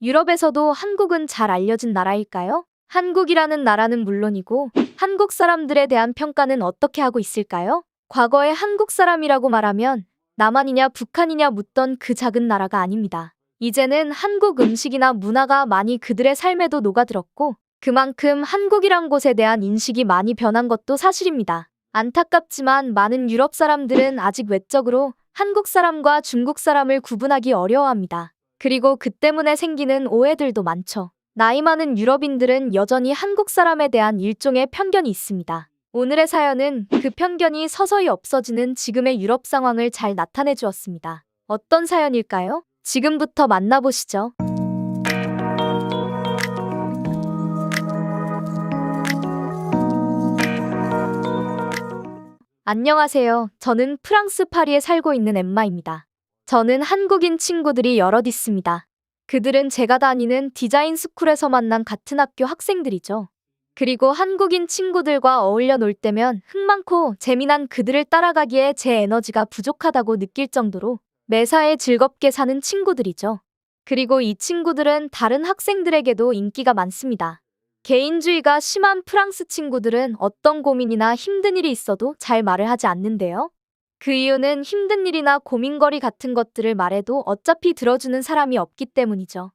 유럽에서도 한국은 잘 알려진 나라일까요? 한국이라는 나라는 물론이고 한국 사람들에 대한 평가는 어떻게 하고 있을까요? 과거에 한국 사람이라고 말하면 남한이냐 북한이냐 묻던 그 작은 나라가 아닙니다. 이제는 한국 음식이나 문화가 많이 그들의 삶에도 녹아들었고 그만큼 한국이란 곳에 대한 인식이 많이 변한 것도 사실입니다. 안타깝지만 많은 유럽 사람들은 아직 외적으로 한국 사람과 중국 사람을 구분하기 어려워합니다. 그리고 그 때문에 생기는 오해들도 많죠. 나이 많은 유럽인들은 여전히 한국 사람에 대한 일종의 편견이 있습니다. 오늘의 사연은 그 편견이 서서히 없어지는 지금의 유럽 상황을 잘 나타내 주었습니다. 어떤 사연일까요? 지금부터 만나보시죠. 안녕하세요. 저는 프랑스 파리에 살고 있는 엠마입니다. 저는 한국인 친구들이 여럿 있습니다. 그들은 제가 다니는 디자인 스쿨에서 만난 같은 학교 학생들이죠. 그리고 한국인 친구들과 어울려 놀 때면 흥 많고 재미난 그들을 따라가기에 제 에너지가 부족하다고 느낄 정도로 매사에 즐겁게 사는 친구들이죠. 그리고 이 친구들은 다른 학생들에게도 인기가 많습니다. 개인주의가 심한 프랑스 친구들은 어떤 고민이나 힘든 일이 있어도 잘 말을 하지 않는데요. 그 이유는 힘든 일이나 고민거리 같은 것들을 말해도 어차피 들어주는 사람이 없기 때문이죠.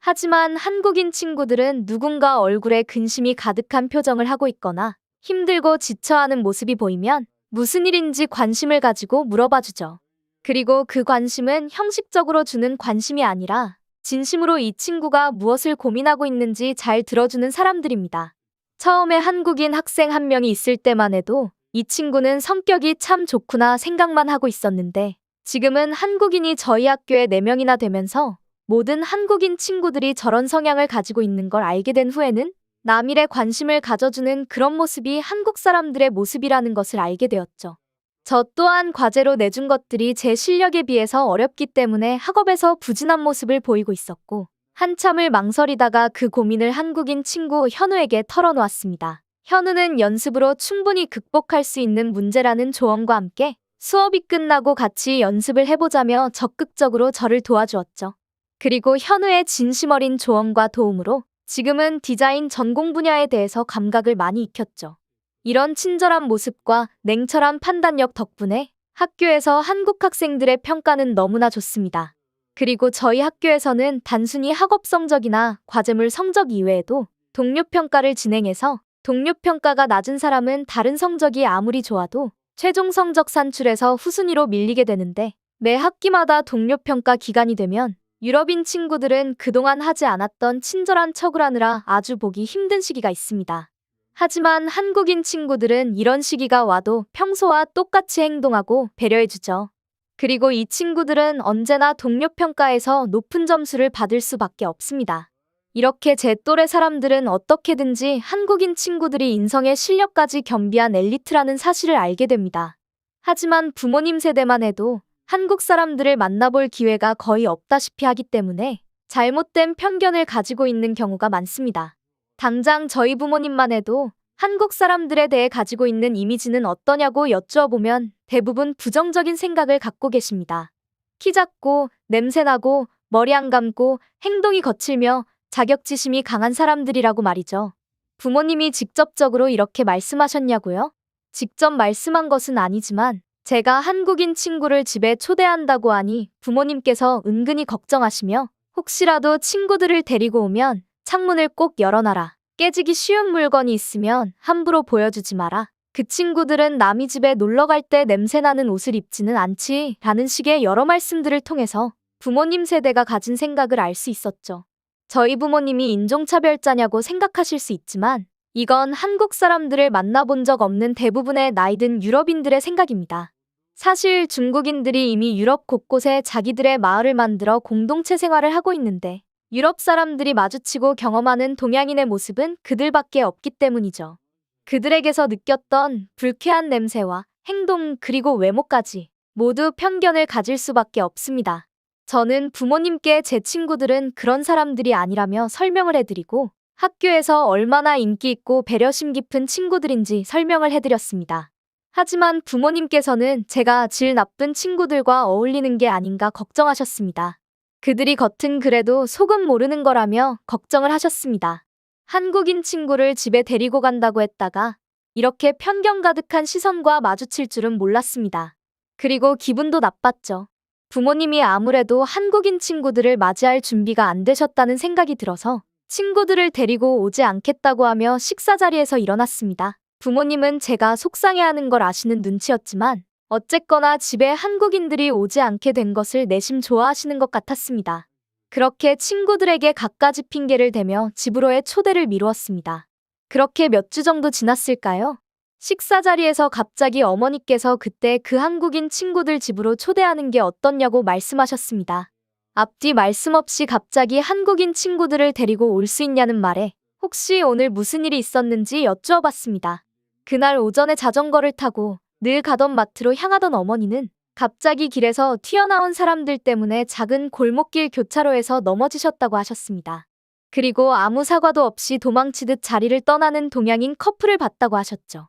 하지만 한국인 친구들은 누군가 얼굴에 근심이 가득한 표정을 하고 있거나 힘들고 지쳐하는 모습이 보이면 무슨 일인지 관심을 가지고 물어봐 주죠. 그리고 그 관심은 형식적으로 주는 관심이 아니라 진심으로 이 친구가 무엇을 고민하고 있는지 잘 들어주는 사람들입니다. 처음에 한국인 학생 한 명이 있을 때만 해도 이 친구는 성격이 참 좋구나 생각만 하고 있었는데 지금은 한국인이 저희 학교에 4명이나 되면서 모든 한국인 친구들이 저런 성향을 가지고 있는 걸 알게 된 후에는 남일에 관심을 가져주는 그런 모습이 한국 사람들의 모습이라는 것을 알게 되었죠. 저 또한 과제로 내준 것들이 제 실력에 비해서 어렵기 때문에 학업에서 부진한 모습을 보이고 있었고 한참을 망설이다가 그 고민을 한국인 친구 현우에게 털어놓았습니다. 현우는 연습으로 충분히 극복할 수 있는 문제라는 조언과 함께 수업이 끝나고 같이 연습을 해보자며 적극적으로 저를 도와주었죠. 그리고 현우의 진심 어린 조언과 도움으로 지금은 디자인 전공 분야에 대해서 감각을 많이 익혔죠. 이런 친절한 모습과 냉철한 판단력 덕분에 학교에서 한국 학생들의 평가는 너무나 좋습니다. 그리고 저희 학교에서는 단순히 학업 성적이나 과제물 성적 이외에도 동료 평가를 진행해서 동료 평가가 낮은 사람은 다른 성적이 아무리 좋아도 최종 성적 산출에서 후순위로 밀리게 되는데 매 학기마다 동료 평가 기간이 되면 유럽인 친구들은 그동안 하지 않았던 친절한 척을 하느라 아주 보기 힘든 시기가 있습니다. 하지만 한국인 친구들은 이런 시기가 와도 평소와 똑같이 행동하고 배려해주죠. 그리고 이 친구들은 언제나 동료 평가에서 높은 점수를 받을 수밖에 없습니다. 이렇게 제 또래 사람들은 어떻게든지 한국인 친구들이 인성의 실력까지 겸비한 엘리트라는 사실을 알게 됩니다. 하지만 부모님 세대만 해도 한국 사람들을 만나볼 기회가 거의 없다시피 하기 때문에 잘못된 편견을 가지고 있는 경우가 많습니다. 당장 저희 부모님만 해도 한국 사람들에 대해 가지고 있는 이미지는 어떠냐고 여쭈어 보면 대부분 부정적인 생각을 갖고 계십니다. 키 작고, 냄새나고, 머리 안 감고, 행동이 거칠며 자격지심이 강한 사람들이라고 말이죠. 부모님이 직접적으로 이렇게 말씀하셨냐고요? 직접 말씀한 것은 아니지만 제가 한국인 친구를 집에 초대한다고 하니 부모님께서 은근히 걱정하시며 혹시라도 친구들을 데리고 오면 창문을 꼭 열어놔라. 깨지기 쉬운 물건이 있으면 함부로 보여주지 마라. 그 친구들은 남이 집에 놀러 갈 때 냄새나는 옷을 입지는 않지. 라는 식의 여러 말씀들을 통해서 부모님 세대가 가진 생각을 알 수 있었죠. 저희 부모님이 인종차별자냐고 생각하실 수 있지만 이건 한국 사람들을 만나본 적 없는 대부분의 나이든 유럽인들의 생각입니다. 사실 중국인들이 이미 유럽 곳곳에 자기들의 마을을 만들어 공동체 생활을 하고 있는데 유럽 사람들이 마주치고 경험하는 동양인의 모습은 그들밖에 없기 때문이죠. 그들에게서 느꼈던 불쾌한 냄새와 행동 그리고 외모까지 모두 편견을 가질 수밖에 없습니다. 저는 부모님께 제 친구들은 그런 사람들이 아니라며 설명을 해드리고 학교에서 얼마나 인기 있고 배려심 깊은 친구들인지 설명을 해드렸습니다. 하지만 부모님께서는 제가 질 나쁜 친구들과 어울리는 게 아닌가 걱정하셨습니다. 그들이 겉은 그래도 속은 모르는 거라며 걱정을 하셨습니다. 한국인 친구를 집에 데리고 간다고 했다가 이렇게 편견 가득한 시선과 마주칠 줄은 몰랐습니다. 그리고 기분도 나빴죠. 부모님이 아무래도 한국인 친구들을 맞이할 준비가 안 되셨다는 생각이 들어서 친구들을 데리고 오지 않겠다고 하며 식사 자리에서 일어났습니다. 부모님은 제가 속상해하는 걸 아시는 눈치였지만 어쨌거나 집에 한국인들이 오지 않게 된 것을 내심 좋아하시는 것 같았습니다. 그렇게 친구들에게 갖가지 핑계를 대며 집으로의 초대를 미루었습니다. 그렇게 몇 주 정도 지났을까요? 식사 자리에서 갑자기 어머니께서 그때 그 한국인 친구들 집으로 초대하는 게 어떻냐고 말씀하셨습니다. 앞뒤 말씀 없이 갑자기 한국인 친구들을 데리고 올 수 있냐는 말에 혹시 오늘 무슨 일이 있었는지 여쭈어 봤습니다. 그날 오전에 자전거를 타고 늘 가던 마트로 향하던 어머니는 갑자기 길에서 튀어나온 사람들 때문에 작은 골목길 교차로에서 넘어지셨다고 하셨습니다. 그리고 아무 사과도 없이 도망치듯 자리를 떠나는 동양인 커플을 봤다고 하셨죠.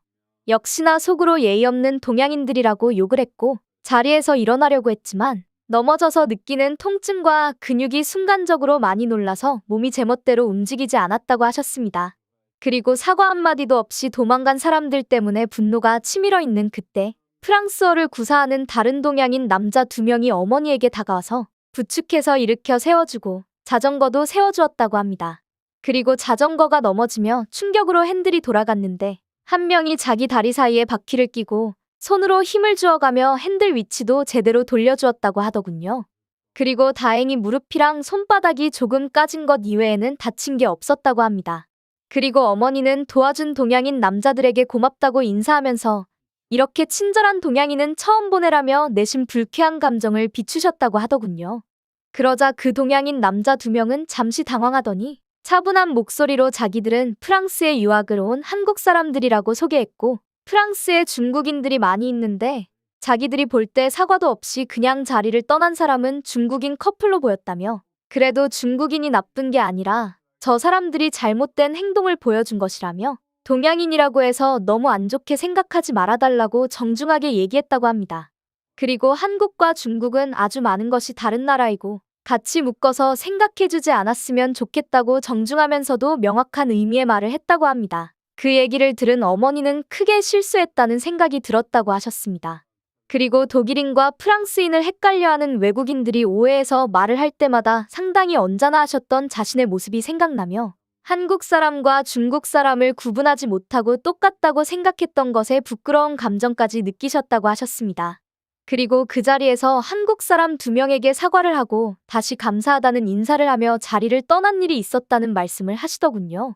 역시나 속으로 예의 없는 동양인들이라고 욕을 했고 자리에서 일어나려고 했지만 넘어져서 느끼는 통증과 근육이 순간적으로 많이 놀라서 몸이 제멋대로 움직이지 않았다고 하셨습니다. 그리고 사과 한마디도 없이 도망간 사람들 때문에 분노가 치밀어 있는 그때 프랑스어를 구사하는 다른 동양인 남자 두 명이 어머니에게 다가와서 부축해서 일으켜 세워주고 자전거도 세워주었다고 합니다. 그리고 자전거가 넘어지며 충격으로 핸들이 돌아갔는데 한 명이 자기 다리 사이에 바퀴를 끼고 손으로 힘을 주어가며 핸들 위치도 제대로 돌려주었다고 하더군요. 그리고 다행히 무릎이랑 손바닥이 조금 까진 것 이외에는 다친 게 없었다고 합니다. 그리고 어머니는 도와준 동양인 남자들에게 고맙다고 인사하면서 이렇게 친절한 동양인은 처음 보내라며 내심 불쾌한 감정을 비추셨다고 하더군요. 그러자 그 동양인 남자 두 명은 잠시 당황하더니 차분한 목소리로 자기들은 프랑스에 유학을 온 한국 사람들이라고 소개했고 프랑스에 중국인들이 많이 있는데 자기들이 볼 때 사과도 없이 그냥 자리를 떠난 사람은 중국인 커플로 보였다며 그래도 중국인이 나쁜 게 아니라 저 사람들이 잘못된 행동을 보여준 것이라며 동양인이라고 해서 너무 안 좋게 생각하지 말아달라고 정중하게 얘기했다고 합니다. 그리고 한국과 중국은 아주 많은 것이 다른 나라이고 같이 묶어서 생각해주지 않았으면 좋겠다고 정중하면서도 명확한 의미의 말을 했다고 합니다. 그 얘기를 들은 어머니는 크게 실수했다는 생각이 들었다고 하셨습니다. 그리고 독일인과 프랑스인을 헷갈려하는 외국인들이 오해해서 말을 할 때마다 상당히 언짢아 하셨던 자신의 모습이 생각나며 한국 사람과 중국 사람을 구분하지 못하고 똑같다고 생각했던 것에 부끄러운 감정까지 느끼셨다고 하셨습니다. 그리고 그 자리에서 한국 사람 두 명에게 사과를 하고 다시 감사하다는 인사를 하며 자리를 떠난 일이 있었다는 말씀을 하시더군요.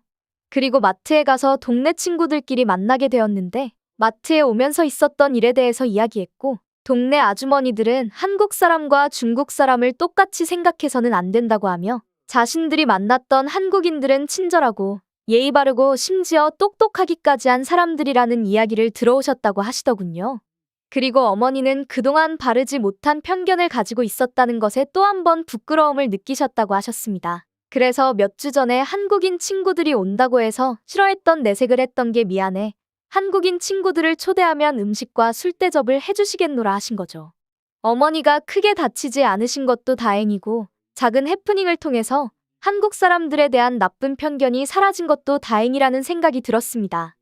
그리고 마트에 가서 동네 친구들끼리 만나게 되었는데 마트에 오면서 있었던 일에 대해서 이야기했고 동네 아주머니들은 한국 사람과 중국 사람을 똑같이 생각해서는 안 된다고 하며 자신들이 만났던 한국인들은 친절하고 예의 바르고 심지어 똑똑하기까지 한 사람들이라는 이야기를 들어오셨다고 하시더군요. 그리고 어머니는 그동안 바르지 못한 편견을 가지고 있었다는 것에 또 한 번 부끄러움을 느끼셨다고 하셨습니다. 그래서 몇 주 전에 한국인 친구들이 온다고 해서 싫어했던 내색을 했던 게 미안해. 한국인 친구들을 초대하면 음식과 술 대접을 해주시겠노라 하신 거죠. 어머니가 크게 다치지 않으신 것도 다행이고 작은 해프닝을 통해서 한국 사람들에 대한 나쁜 편견이 사라진 것도 다행이라는 생각이 들었습니다.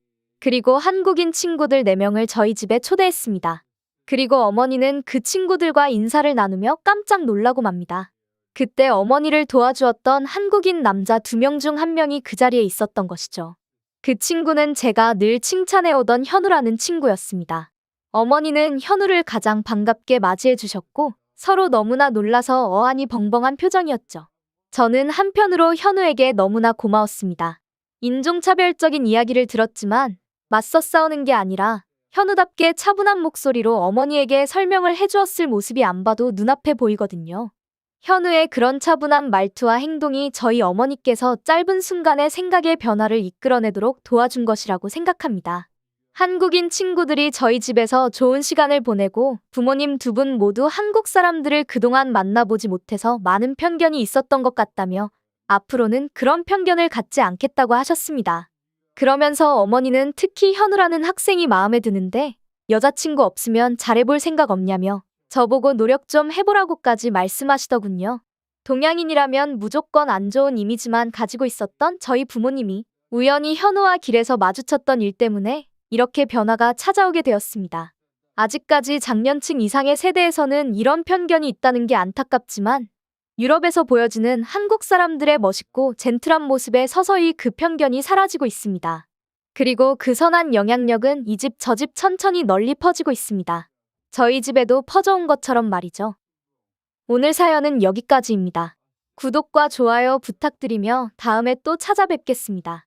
그리고 한국인 친구들 4명을 저희 집에 초대했습니다. 그리고 어머니는 그 친구들과 인사를 나누며 깜짝 놀라고 맙니다. 그때 어머니를 도와주었던 한국인 남자 두명중한 명이 그 자리에 있었던 것이죠. 그 친구는 제가 늘 칭찬해오던 현우라는 친구였습니다. 어머니는 현우를 가장 반갑게 맞이해 주셨고 서로 너무나 놀라서 어안이 벙벙한 표정이었죠. 저는 한편으로 현우에게 너무나 고마웠습니다. 인종차별적인 이야기를 들었지만 맞서 싸우는 게 아니라 현우답게 차분한 목소리로 어머니에게 설명을 해주었을 모습이 안 봐도 눈앞에 보이거든요. 현우의 그런 차분한 말투와 행동이 저희 어머니께서 짧은 순간의 생각의 변화를 이끌어내도록 도와준 것이라고 생각합니다. 한국인 친구들이 저희 집에서 좋은 시간을 보내고 부모님 두 분 모두 한국 사람들을 그동안 만나보지 못해서 많은 편견이 있었던 것 같다며 앞으로는 그런 편견을 갖지 않겠다고 하셨습니다. 그러면서 어머니는 특히 현우라는 학생이 마음에 드는데 여자친구 없으면 잘해볼 생각 없냐며 저보고 노력 좀 해보라고까지 말씀하시더군요. 동양인이라면 무조건 안 좋은 이미지만 가지고 있었던 저희 부모님이 우연히 현우와 길에서 마주쳤던 일 때문에 이렇게 변화가 찾아오게 되었습니다. 아직까지 장년층 이상의 세대에서는 이런 편견이 있다는 게 안타깝지만 유럽에서 보여지는 한국 사람들의 멋있고 젠틀한 모습에 서서히 그 편견이 사라지고 있습니다. 그리고 그 선한 영향력은 이 집 저 집 천천히 널리 퍼지고 있습니다. 저희 집에도 퍼져온 것처럼 말이죠. 오늘 사연은 여기까지입니다. 구독과 좋아요 부탁드리며 다음에 또 찾아뵙겠습니다.